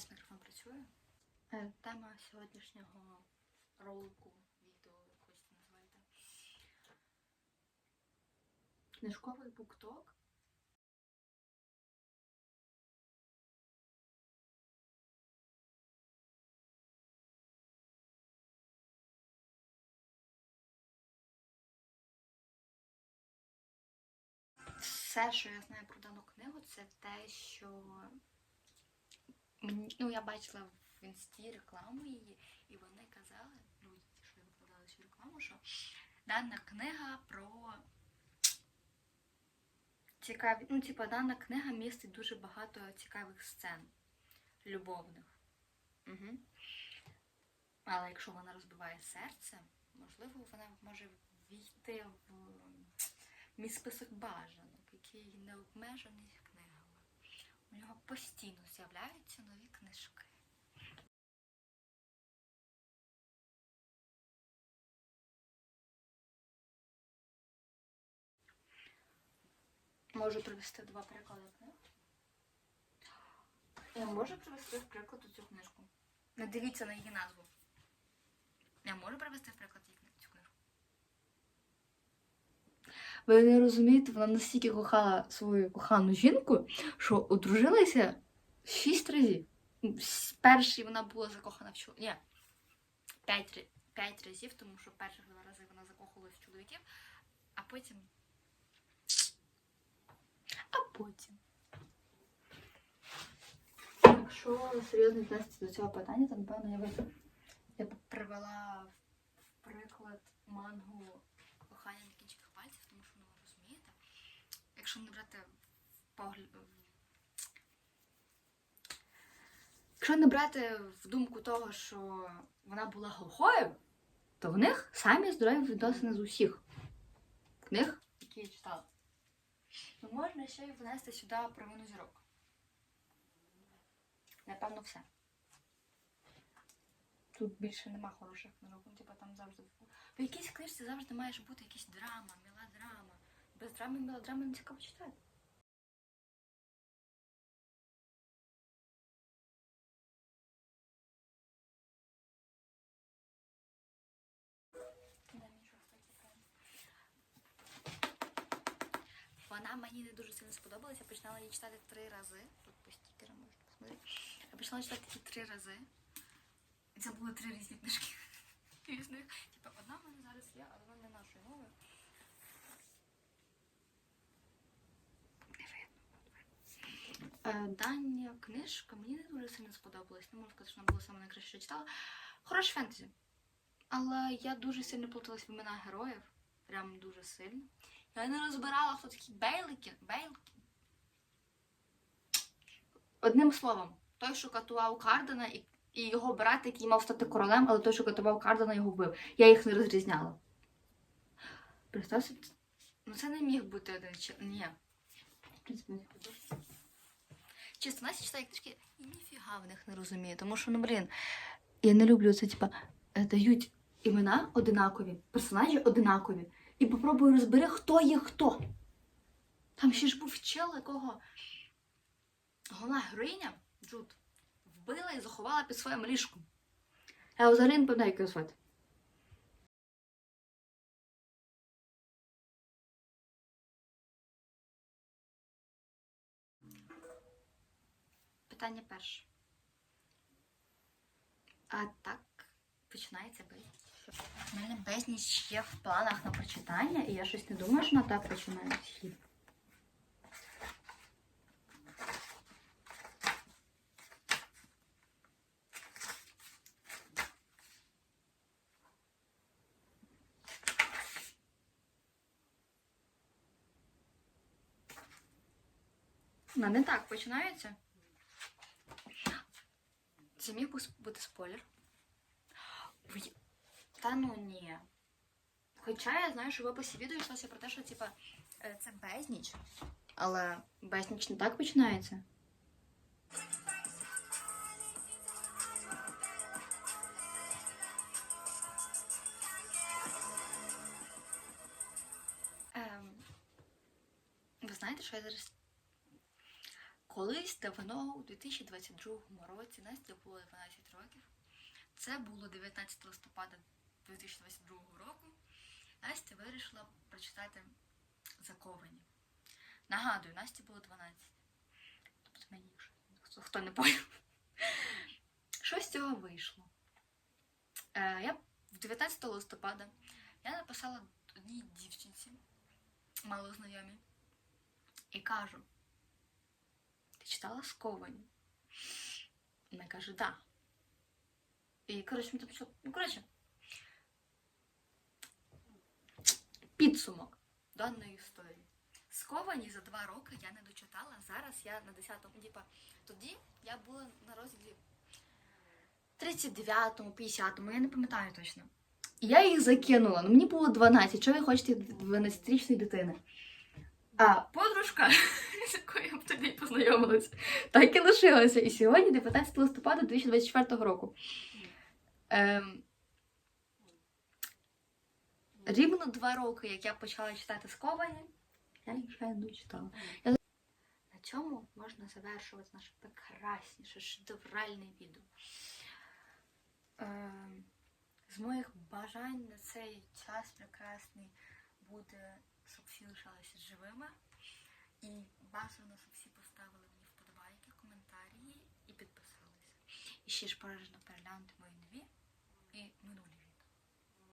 Сподіваюсь, мікрофон працює. Е, Тема сьогоднішнього ролику, відео, як хочете називайте. Книжковий букток. Все, що я знаю про дану книгу, це те, що ну, я бачила в інсті рекламу її, і вони казали, ті, що викладали цю рекламу, що дана книга про цікаві. Ну, типа, дана книга містить дуже багато цікавих сцен любовних. Угу. Але якщо вона розбиває серце, можливо, вона може війти в мій список бажанок, який не обмежений. У нього постійно з'являються нові книжки. Можу привести два приклади книг. Я можу привести в приклад цю книжку. Не дивіться на її назву. Я можу привести в приклад її кни- цю книжку. Ви не розумієте, вона настільки кохала свою кохану жінку, що одружилася шість разів. С- Перший вона була закохана в чоловіка. Ні. П'ять, п'ять разів, тому що перших два рази вона закохалась в чоловіків, а потім. А потім. Якщо серйозно віднестися до цього питання, то напевно я би я б привела в приклад мангу кохання на кінчиках пальців, тому що ну розумієте, якщо не брати погляд. Якщо не брати в думку того, що вона була глухою, то в них самі здорові відносини з усіх книг, які я читала. Ну, можна ще й внести сюди провину зірок. Напевно, все. Тут більше нема хороших книжок. Ну, типу, там завжди. В якійсь книжці завжди має бути якась драма, мелодрама. Без драми і мелодрами не цікаво читати. Вона мені не дуже сильно сподобалася. Я починала її читати три рази. Тут по стікерам можете посмотрети. Я починала читати її три рази. Це були три різні книжки. Різних. Типа одна в мене зараз є, але вона не нашої мови. Е, Дання книжка мені не дуже сильно сподобалась. Не можу сказати, що вона була саме найкраще, що читала. Хороше фентезі. Але я дуже сильно плуталась в імена героїв. Прям дуже сильно. Я не розбирала, хто такі Бейлики. Бейлики. Одним словом, той, що катував Кардена, і, і його брат, який мав стати королем, але той, що катував Кардена, його вбив. Я їх не розрізняла. Представ собі, ну це не міг бути один чи. Ні. В принципі, не буду. Чесно, Настя читає книжки і ніфіга в них не розуміє. Тому що, ну блін, я не люблю це, типа, е, дають імена одинакові, персонажі одинакові. І попробуй розбери, хто є хто. Там ще ж був чел, якого головна героїня Джуд вбила і заховала під своїм ліжком. Я взагалі не пам'ятаю, як його звати. Питання перше. А так починається безніч. У мене безніч є в планах на прочитання, і я щось не думаю, що вона так починається. Вона не так починається. Це міг бу- бути спойлер. Та ну ні. Хоча я знаю, що в описі відео йшлося про те, що типа е, це безніч. Але безніч не так починається. Ем, ви знаєте, що я зараз Колись давно, у 2022 році, Насті було 12 років. Це було 19 листопада 2022 року. Настя вирішила прочитати заковані. Нагадую, Насті було 12. Тобто мені вже хто не поняв. Що з цього вийшло? Е, я 19 листопада я написала одній дівчинці, малознайомій, і кажу: Ти читала сковані? Вона каже, да. І, коротше, ми там що. Ну, коротше. Підсумок даної історії. Сковані за два роки я не дочитала. Зараз я на 10-му, типа, тоді я була на розділі 39-му, 50-му, я не пам'ятаю точно. І я їх закинула. Ну мені було 12. Що ви хочете 12-річної дитини? А подружка, з якою б тоді познайомилася, так і лишилася. І сьогодні 19 листопада 2024 року. Ем, рівно два роки, як я почала читати сковані, я їх не дочитала. Я... На цьому можна завершувати наше прекрасніше, шедевральне відео. Ем, з моїх бажань на цей час прекрасний буде, щоб всі лишалися живими. І бажано, щоб всі поставили мені вподобайки, коментарі і підписалися. І ще ж бажано переглянути мої нові і минулі